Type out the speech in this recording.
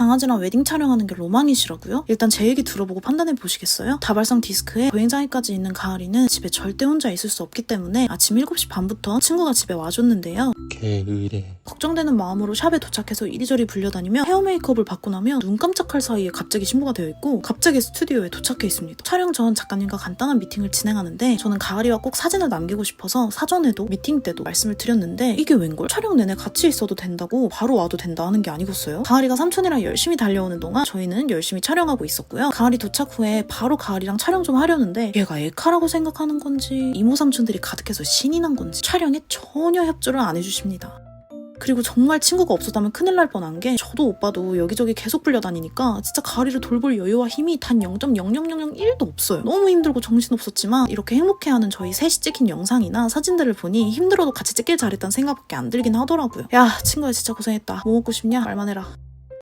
강아지랑 웨딩 촬영하는 게 로망이시라고요? 일단 제 얘기 들어보고 판단해 보시겠어요? 다발성 디스크에 보행장애까지 있는 가을이는 집에 절대 혼자 있을 수 없기 때문에 아침 7시 반부터 친구가 집에 와줬는데요. 게으래. 걱정되는 마음으로 샵에 도착해서 이리저리 불려다니며 헤어 메이크업을 받고 나면 눈 깜짝할 사이에 갑자기 신고가 되어 있고 갑자기 스튜디오에 도착해 있습니다. 촬영 전 작가님과 간단한 미팅을 진행하는데 저는 가을이와 꼭 사진을 남기고 싶어서 사전에도 미팅 때도 말씀을 드렸는데 이게 웬걸? 촬영 내내 같이 있어도 된다고 바로 와도 된다 하는 게 아니겠어요? 가을이가 삼촌이랑 열심히 달려오는 동안 저희는 열심히 촬영하고 있었고요. 가을이 도착 후에 바로 가을이랑 촬영 좀 하려는데 얘가 엘카라고 생각하는 건지 이모 삼촌들이 가득해서 신이 난 건지 촬영에 전혀 협조를 안 해주십니다. 그리고 정말 친구가 없었다면 큰일 날 뻔한 게 저도 오빠도 여기저기 계속 불려다니니까 진짜 가을이를 돌볼 여유와 힘이 단 0.00001도 없어요. 너무 힘들고 정신없었지만 이렇게 행복해하는 저희 셋이 찍힌 영상이나 사진들을 보니 힘들어도 같이 찍길 잘했다는 생각밖에 안 들긴 하더라고요. 야 친구야 진짜 고생했다. 뭐 먹고 싶냐? 말만 해라.